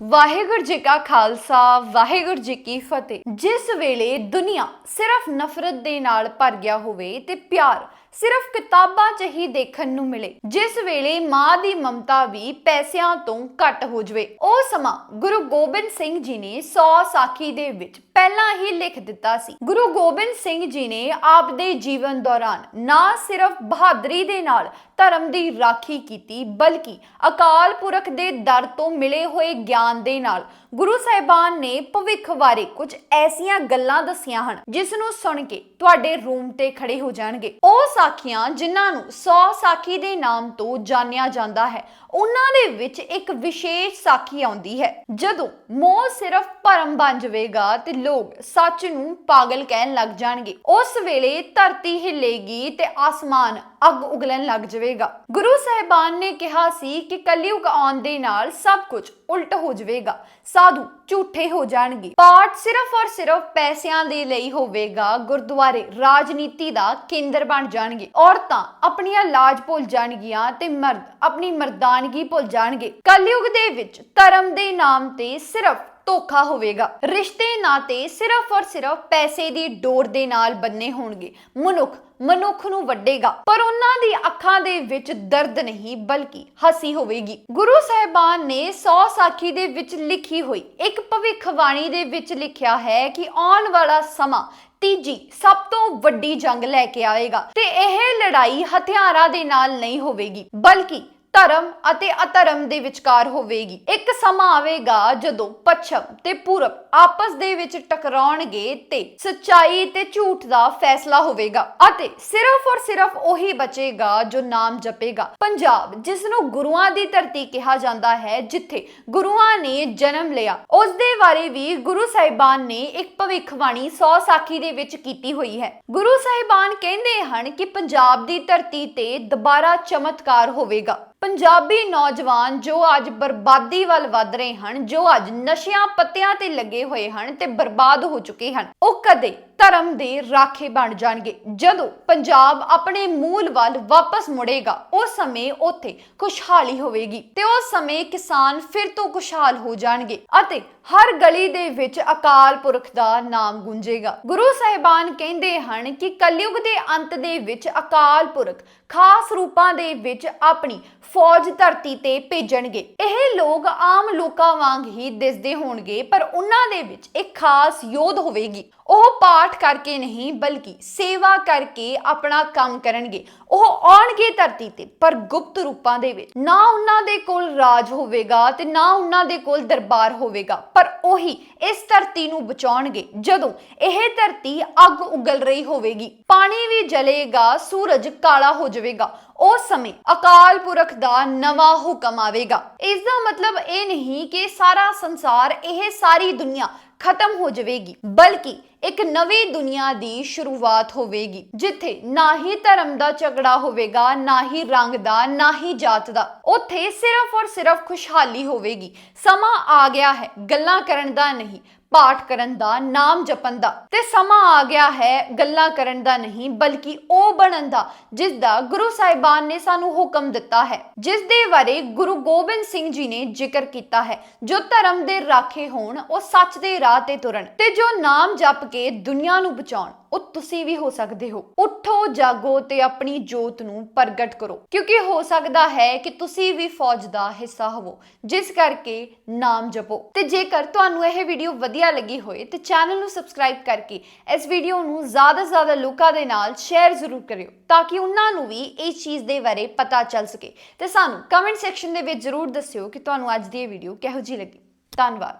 ਵਾਹਿਗੁਰੂ ਜੀ ਕਾ ਖਾਲਸਾ, ਵਾਹਿਗੁਰੂ ਜੀ ਕੀ ਫਤਿਹ। ਜਿਸ ਵੇਲੇ ਦੁਨੀਆ ਸਿਰਫ ਨਫ਼ਰਤ ਦੇ ਨਾਲ ਭਰ ਗਿਆ ਹੋਵੇ ਤੇ ਪਿਆਰ ਸਿਰਫ ਕਿਤਾਬਾਂ 'ਚ ਹੀ ਦੇਖਣ ਨੂੰ ਮਿਲੇ, ਜਿਸ ਵੇਲੇ ਮਾਂ ਦੀ ਮਮਤਾ ਵੀ ਪੈਸਿਆਂ ਤੋਂ ਘੱਟ ਹੋ ਜਵੇ। ਉਹ ਸਮਾਂ ਗੁਰੂ ਗੋਬਿੰਦ ਸਿੰਘ ਜੀ ਨੇ 100 ਸਾਖੀ ਦੇ ਵਿੱਚ ਪਹਿਲਾਂ ਹੀ ਲਿਖ ਦਿੱਤਾ ਸੀ। ਗੁਰੂ ਗੋਬਿੰਦ ਸਿੰਘ ਜੀ ਨੇ ਆਪਦੇ ਜੀਵਨ ਦੌਰਾਨ ਨਾ ਸਿਰਫ ਬਹਾਦਰੀ ਦੇ ਨਾਲ ਧਰਮ ਦੀ ਰਾਖੀ ਕੀਤੀ, ਬਲਕਿ ਅਕਾਲ ਪੁਰਖ ਦੇ ਦਰ ਤੋਂ ਮਿਲੇ ਹੋਏ ਗਿਆਨ ਦੇ ਨਾਲ। ਗੁਰੂ ਸਾਹਿਬਾਨ ਨੇ ਭਵਿੱਖ ਬਾਰੇ ਕੁਝ ਐਸੀਆਂ ਗੱਲਾਂ ਦੱਸੀਆਂ ਹਨ, ਜਿਸ ਨੂੰ ਸੁਣ ਕੇ ਤੁਹਾਡੇ ਰੂਮ ਤੇ ਖੜੇ ਹੋ ਜਾਣਗੇ। ਉਹ ਸਾਖੀਆਂ ਜਿਨ੍ਹਾਂ ਨੂੰ 100 ਸਾਖੀ ਦੇ ਨਾਮ ਤੋਂ ਜਾਣਿਆ ਜਾਂਦਾ ਹੈ, ਉਹਨਾਂ ਦੇ ਵਿੱਚ ਇੱਕ ਵਿਸ਼ੇਸ਼ ਸਾਖੀ ਆਉਂਦੀ ਹੈ। ਜਦੋਂ ਮੋਹ ਸਿਰਫ ਭਰਮ ਬਣ ਜਾਵੇਗਾ ਤੇ ਲੋਕ ਸੱਚ ਨੂੰ ਪਾਗਲ ਕਹਿਣ ਲੱਗ ਜਾਣਗੇ। ਉਸ ਵੇਲੇ ਧਰਤੀ ਹਿੱਲੇਗੀ ਤੇ ਆਸਮਾਨ ਅੱਗ ਉਗਲਣ ਲੱਗ ਜਾਵੇਗਾ। ਗੁਰੂ ਸਾਹਿਬਾਨ ਨੇ ਕਿਹਾ ਸੀ ਕਿ ਕਲਯੁਗ ਆਉਣ ਦੇ ਨਾਲ ਸਭ ਕੁਝ ਉਲਟ ਹੋ ਜਾਵੇਗਾ। ਸਾਧੂ ਝੂਠੇ ਹੋ ਜਾਣਗੇ। ਪਾਠ ਸਿਰਫ ਔਰ ਸਿਰਫ ਪੈਸਿਆਂ ਦੇ ਲਈ ਹੋਵੇਗਾ। ਗੁਰਦੁਆਰੇ ਰਾਜਨੀਤੀ ਦਾ ਕੇਂਦਰ ਬਣ ਜਾਣਗੇ। ਔਰਤਾਂ ਆਪਣੀਆਂ ਲਾਜ ਭੁੱਲ ਜਾਣਗੀਆਂ ਤੇ ਮਰਦ ਆਪਣੀ ਮਰਦਾਨਗੀ ਭੁੱਲ ਜਾਣਗੇ। ਕਲਯੁਗ ਦੇ ਵਿੱਚ ਧਰਮ ਦੇ ਨਾਮ ਤੇ ਸਿਰਫ ਧੋਖਾ ਹੋਵੇਗਾ। ਰਿਸ਼ਤੇ ਨਾਤੇ ਸਿਰਫ ਔਰ ਸਿਰਫ ਪੈਸੇ ਦੀ ਡੋਰ ਦੇ ਨਾਲ ਬੰਨੇ ਹੋਣਗੇ। ਮਨੁੱਖ ਮਨੁੱਖ ਨੂੰ ਵੱਡੇਗਾ, ਪਰ ਉਹਨਾਂ ਦੀ ਅੱਖਾਂ ਦੇ ਵਿੱਚ ਦਰਦ ਨਹੀਂ, ਬਲਕਿ ਹਸੀ ਹੋਵੇਗੀ। ਗੁਰੂ ਸਾਹਿਬਾਨ ਨੇ 100 ਸਾਖੀ ਦੇ ਵਿੱਚ ਲਿਖੀ ਹੋਈ ਇੱਕ ਭਵਿੱਖਬਾਣੀ ਦੇ ਵਿੱਚ ਲਿਖਿਆ ਹੈ ਕਿ ਆਉਣ ਵਾਲਾ ਸਮਾਂ ਤੀਜੀ ਸਭ ਤੋਂ ਵੱਡੀ ਜੰਗ ਲੈ ਕੇ ਆਏਗਾ ਤੇ ਇਹ ਲੜਾਈ ਹਥਿਆਰਾਂ ਦੇ ਨਾਲ ਨਹੀਂ ਹੋਵੇਗੀ, ਬਲਕਿ ਧਰਮ ਅਤੇ ਅਧਰਮ ਦੇ ਵਿਚਕਾਰ ਹੋਵੇਗੀ। ਇੱਕ ਸਮਾਂ ਆਵੇਗਾ ਜਦੋਂ ਪੱਛਮ ਤੇ ਪੂਰਬ ਆਪਸ ਦੇ ਵਿੱਚ ਟਕਰਾਉਣਗੇ ਤੇ ਸੱਚਾਈ ਤੇ ਝੂਠ ਦਾ ਫੈਸਲਾ ਹੋਵੇਗਾ ਅਤੇ ਸਿਰਫ ਔਰ ਸਿਰਫ ਉਹੀ ਬਚੇਗਾ ਜੋ ਨਾਮ ਜਪੇਗਾ। ਪੰਜਾਬ ਜਿਸ ਨੂੰ ਗੁਰੂਆਂ ਦੀ ਧਰਤੀ ਕਿਹਾ ਜਾਂਦਾ ਹੈ, ਜਿੱਥੇ ਗੁਰੂਆਂ ਨੇ ਜਨਮ ਲਿਆ। ਉਸ ਦੇ ਬਾਰੇ ਵੀ ਗੁਰੂ ਸਾਹਿਬਾਨ ਨੇ ਇੱਕ ਭਵਿੱਖਬਾਣੀ 100 ਸਾਖੀ ਦੇ ਵਿੱਚ ਕੀਤੀ ਹੋਈ ਹੈ। ਗੁਰੂ ਸਾਹਿਬਾਨ ਕਹਿੰਦੇ ਹਨ ਕਿ ਪੰਜਾਬ ਦੀ ਧਰਤੀ ਤੇ ਦੁਬਾਰਾ ਚਮਤਕਾਰ ਹੋਵੇਗਾ। ਪੰਜਾਬੀ ਨੌਜਵਾਨ ਜੋ ਅੱਜ ਬਰਬਾਦੀ ਵੱਲ ਵੱਧ ਰਹੇ ਹਨ, ਜੋ ਅੱਜ ਨਸ਼ਿਆਂ ਪੱਤਿਆਂ ਤੇ ਲੱਗੇ ਹੋਏ ਹਨ ਤੇ ਬਰਬਾਦ ਹੋ ਚੁੱਕੇ ਹਨ, ਉਹ ਕਦੇ ਧਰਮ ਦੇ ਰਾਖੇ ਬਣ ਜਾਣਗੇ। ਜਦੋਂ ਪੰਜਾਬ ਆਪਣੇ ਮੂਲ ਵੱਲ ਵਾਪਸ ਮੁੜੇਗਾ, ਉਸ ਸਮੇਂ ਉੱਥੇ ਖੁਸ਼ਹਾਲੀ ਹੋਵੇਗੀ ਤੇ ਉਸ ਸਮੇਂ ਕਿਸਾਨ ਫਿਰ ਤੋਂ ਖੁਸ਼ਹਾਲ ਹੋ ਜਾਣਗੇ ਅਤੇ ਹਰ ਗਲੀ ਦੇ ਵਿੱਚ ਅਕਾਲ ਪੁਰਖ ਦਾ ਨਾਮ ਗੂੰਜੇਗਾ। ਗੁਰੂ ਸਾਹਿਬਾਨ ਕਹਿੰਦੇ ਹਨ ਕਿ ਕਲਯੁਗ ਦੇ ਅੰਤ ਦੇ ਵਿੱਚ ਅਕਾਲ ਪੁਰਖ ਖਾਸ ਰੂਪਾਂ ਦੇ ਵਿੱਚ ਆਪਣੀ ਫੌਜ ਧਰਤੀ ਤੇ ਭੇਜਣਗੇ। ਇਹ ਲੋਕ ਆਮ ਲੋਕਾਂ ਵਾਂਗ ਹੀ ਦਿਸਦੇ ਹੋਣਗੇ, ਪਰ ਉਹਨਾਂ ਦੇ ਵਿੱਚ ਇੱਕ ਖਾਸ ਯੋਧ ਹੋਵੇਗੀ। ਉਹ ਪਾਠ ਪਾਠ ਕਰਕੇ ਨਹੀਂ, ਬਲਕਿ ਸੇਵਾ ਕਰਕੇ ਆਪਣਾ ਕੰਮ ਕਰਨਗੇ। ਉਹ ਆਉਣਗੇ ਧਰਤੀ ਤੇ, ਪਰ ਗੁਪਤ ਰੂਪਾਂ ਦੇ ਵਿੱਚ। ਨਾ ਉਹਨਾਂ ਦੇ ਕੋਲ ਰਾਜ ਹੋਵੇਗਾ ਤੇ ਨਾ ਉਹਨਾਂ ਦੇ ਕੋਲ ਦਰਬਾਰ ਹੋਵੇਗਾ, ਪਰ ਉਹੀ ਇਸ ਧਰਤੀ ਨੂੰ ਬਚਾਉਣਗੇ, ਜਦੋਂ ਇਹ ਧਰਤੀ ਅੱਗ ਉਗਲ ਰਹੀ ਹੋਵੇਗੀ। ਪਾਣੀ ਵੀ ਜਲੇਗਾ, ਸੂਰਜ ਕਾਲਾ ਹੋ ਜਾਵੇਗਾ। ਉਸ ਸਮੇਂ ਅਕਾਲ ਪੁਰਖ ਦਾ ਨਵਾਂ ਹੁਕਮ ਆਵੇਗਾ। ਇਸ ਦਾ ਮਤਲਬ ਇਹ ਨਹੀਂ ਕਿ ਸਾਰਾ ਸੰਸਾਰ, ਇਹ ਸਾਰੀ ਦੁਨੀਆ ਖਤਮ ਹੋ ਜਾਵੇਗੀ, ਬਲਕਿ ਇੱਕ ਨਵੀਂ ਦੁਨੀਆ ਦੀ ਸ਼ੁਰੂਆਤ ਹੋਵੇਗੀ, ਜਿੱਥੇ ਨਾ ਹੀ ਧਰਮ ਦਾ ਝਗੜਾ ਹੋਵੇਗਾ, ਨਾ ਹੀ ਰੰਗ ਦਾ, ਨਾ ਹੀ ਜਾਤ ਦਾ। ਉੱਥੇ ਸਿਰਫ ਔਰ ਸਿਰਫ ਖੁਸ਼ਹਾਲੀ ਹੋਵੇਗੀ। ਸਮਾਂ ਆ ਗਿਆ ਹੈ, ਗੱਲਾਂ ਕਰਨ ਦਾ ਨਹੀਂ ਪਾਠ ਕਰਨ ਦਾ, ਨਾਮ ਜਪਣ ਦਾ। ਤੇ ਸਮਾਂ ਆ ਗਿਆ ਹੈ ਗੱਲਾਂ ਕਰਨ ਦਾ ਨਹੀਂ, ਬਲਕਿ ਉਹ ਬਣਨ ਦਾ, ਜਿਸ ਦਾ ਗੁਰੂ ਸਾਹਿਬਾਨ ਨੇ ਸਾਨੂੰ ਹੁਕਮ ਦਿੱਤਾ ਹੈ। ਜਿਸ ਦੇ ਬਾਰੇ ਗੁਰੂ ਗੋਬਿੰਦ ਸਿੰਘ ਜੀ ਨੇ ਜ਼ਿਕਰ ਕੀਤਾ ਹੈ। ਜੋ ਧਰਮ ਦੇ ਰਾਖੇ ਹੋਣ, ਉਹ ਸੱਚ ਦੇ ਰਾਹ ਤੇ ਤੁਰਨ ਤੇ ਜੋ ਨਾਮ ਜਪ ਕੇ ਦੁਨੀਆ ਨੂੰ ਬਚਾਉਣ। ਉਹ ਤੁਸੀਂ ਵੀ ਹੋ ਸਕਦੇ ਹੋ। ਉੱਠੋ, ਜਾਗੋ ਤੇ ਆਪਣੀ ਜੋਤ ਨੂੰ ਪ੍ਰਗਟ ਕਰੋ। ਕਿਉਂਕਿ ਹੋ ਸਕਦਾ ਹੈ ਕਿ ਤੁਸੀਂ ਵੀ ਫੌਜ ਦਾ ਹਿੱਸਾ ਹੋਵੋ। ਜਿਸ ਕਰਕੇ ਨਾਮ ਜਪੋ। ਤੇ ਜੇਕਰ ਤੁਹਾਨੂੰ ਇਹ ਵੀਡੀਓ ਵਧੀਆ ਲੱਗੀ ਹੋਏ, ਤੇ ਚੈਨਲ ਨੂੰ ਸਬਸਕ੍ਰਾਈਬ ਕਰਕੇ ਇਸ ਵੀਡੀਓ ਨੂੰ ਜ਼ਿਆਦਾ ਤੋਂ ਜ਼ਿਆਦਾ ਲੋਕਾਂ ਦੇ ਨਾਲ ਸ਼ੇਅਰ ਜ਼ਰੂਰ ਕਰਿਓ, ਤਾਂ ਕਿ ਉਹਨਾਂ ਨੂੰ ਵੀ ਇਸ ਚੀਜ਼ ਦੇ ਬਾਰੇ ਪਤਾ ਚੱਲ ਸਕੇ। ਤੇ ਸਾਨੂੰ ਕਮੈਂਟ ਸੈਕਸ਼ਨ ਦੇ ਵਿੱਚ ਜ਼ਰੂਰ ਦੱਸਿਓ ਕਿ ਤੁਹਾਨੂੰ ਅੱਜ ਦੀ ਇਹ ਵੀਡੀਓ ਕਿਹੋ ਜਿਹੀ ਲੱਗੀ। ਧੰਨਵਾਦ।